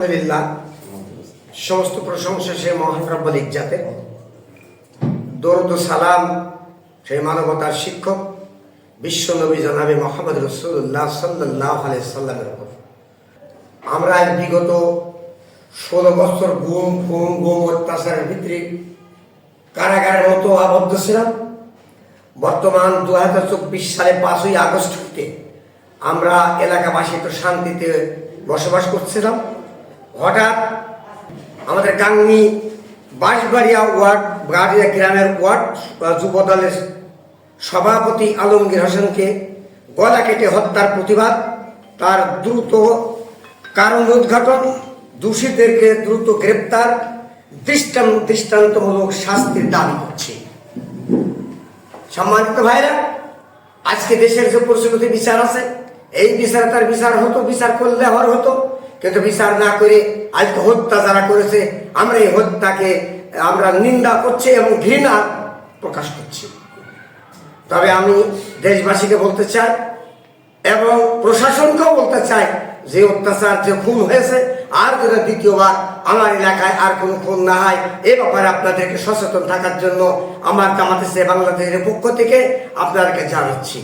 আলহামদুলিল্লাহ, সমস্ত প্রশংসা সে মহান রব্বুল ইজ্জাতের দরুদ সালাম সেই মানবতার শিক্ষক, বিশ্ব নবী জনাবে মোহাম্মদ রসুল্লাহ সাল্লাহ সাল্লামের উপর। আমরা বিগত ষোলো বছর গুম, খুন, গুম, অত্যাচারের ভিতরে কারাগারের মতো আবদ্ধ ছিলাম। বর্তমান দু হাজার চব্বিশ সালে পাঁচই আগস্ট থেকে আমরা এলাকাবাসী শান্তিতে বসবাস করছিলাম। হঠাৎ আমাদের গাংনি বাঁশবাড়িয়া ওয়ার্ড বাড়িয়া গ্রামের ওয়ার্ড যুব দলের সভাপতি আলমগীর হোসেনকে গলা কেটে হত্যার প্রতিবাদ। তার দ্রুত কারণ উদ্ঘাটন, দোষীদেরকে দ্রুত গ্রেপ্তার, দৃষ্টান দৃষ্টান্তমূলক শাস্তির দাবি করছে। সম্মানিত ভাইরা, আজকে দেশের যে প্রচলিত বিচার আছে, এই বিচার তার বিচার হতো, বিচার করলে হওয়ার হতো। কিন্তু বিচার না করে আজকে হত্যা যারা করেছে, আমরা এই হত্যাকে, আমরা নিন্দা করছি এবং ঘৃণা প্রকাশ করছি। তবে আমি দেশবাসীকে বলতে চাই এবং প্রশাসনকেও বলতে চাই যে অত্যাচার যে খুন হয়েছে, আর যদি দ্বিতীয়বার আমার এলাকায় আর কোনো খুন না হয়, এ ব্যাপারে আপনাদেরকে সচেতন থাকার জন্য আমার জামাতে বাংলাদেশের পক্ষ থেকে আপনাদেরকে জানাচ্ছি।